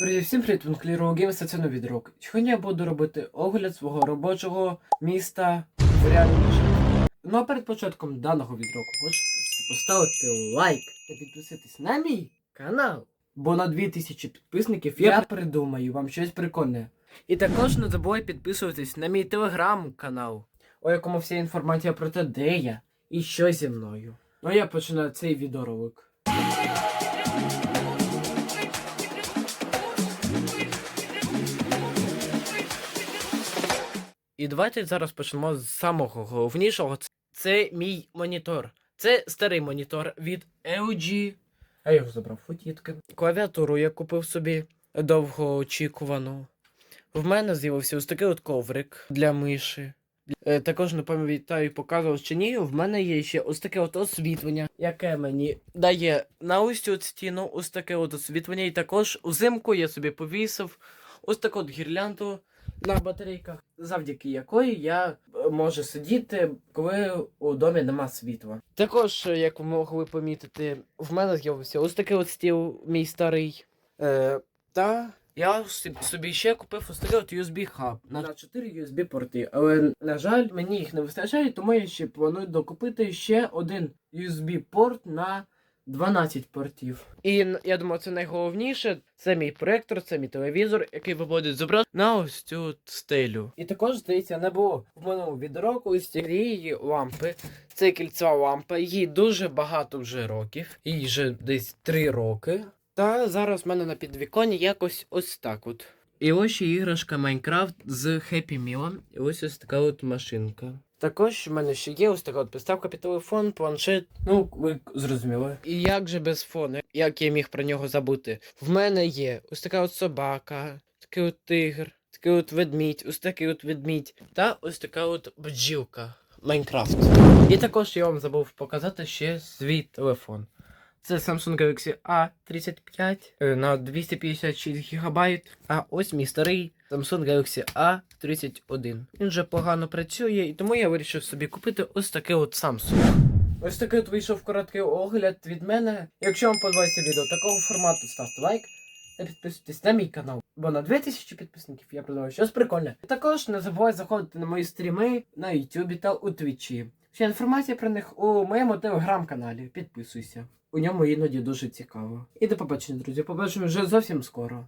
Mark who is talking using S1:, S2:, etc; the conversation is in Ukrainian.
S1: Друзі, всім привіт, Ванкліру Геймс, це новий відрок. Сьогодні я буду робити огляд свого робочого міста в реальному житті. Ну а перед початком даного відроку хочу поставити лайк та підписатись на мій канал. Бо на 2000 підписників я придумаю вам щось прикольне. І також не забувай підписуватись на мій телеграм-канал, у якому вся інформація про те, де я і що зі мною. Ну а я починаю цей відеоролик. І давайте зараз почнемо з самого головнішого. Це- мій монітор. Це старий монітор від LG. А я його забрав фотітки. Клавіатуру я купив собі довгоочікувану. В мене з'явився ось такий от коврик для миші. Е, Також не пам'ятаю, показував чи ні. В мене є ще ось таке от освітлення, яке мені дає на ось цю стіну ось таке от освітлення. І також взимку я собі повісив ось таку от гірлянду на батарейках, завдяки якої я е, можу сидіти, коли у домі нема світла. Також, е, як ви могли помітити, в мене з'явився ось такий от стіл, мій старий. Е, та я собі ще купив ось такий от USB хаб на 4 USB порти. Але, на жаль, мені їх не вистачає, тому я ще планую докупити ще один USB порт на 12 портів. І я думаю, це найголовніше. Це мій проектор, це мій телевізор, який виводить зображення на ось цю стелю. І також, здається, не було в минулому відеороку ось цієї лампи. Це кільцева лампа, їй дуже багато вже років, їй вже десь 3 роки. Та зараз в мене на підвіконні якось ось так от. І ось ще іграшка Майнкрафт з Happy Meal. І ось ось така от машинка. Також в мене ще є ось така от підставка під телефон, планшет. Ну, ви зрозуміли. І як же без фону? Як я міг про нього забути? В мене є ось така от собака, такий от тигр, такий от ведмідь, ось такий от ведмідь, та ось така от бджілка. Майнкрафт. І також я вам забув показати ще свій телефон. Це Samsung Galaxy A35 е, на 256 ГБ. А ось мій старий Samsung Galaxy A31. Він вже погано працює, і тому я вирішив собі купити ось такий от Samsung. Ось такий от вийшов короткий огляд від мене. Якщо вам подобається відео такого формату, ставте лайк та підписуйтесь на мій канал. Бо на 2000 підписників я придумав щось прикольне. Також не забувай заходити на мої стріми на Ютубі та у Твічі. Вся інформація про них у моєму телеграм-каналі. Підписуйся. У ньому іноді дуже цікаво. І до побачення, друзі. Побачимо вже зовсім скоро.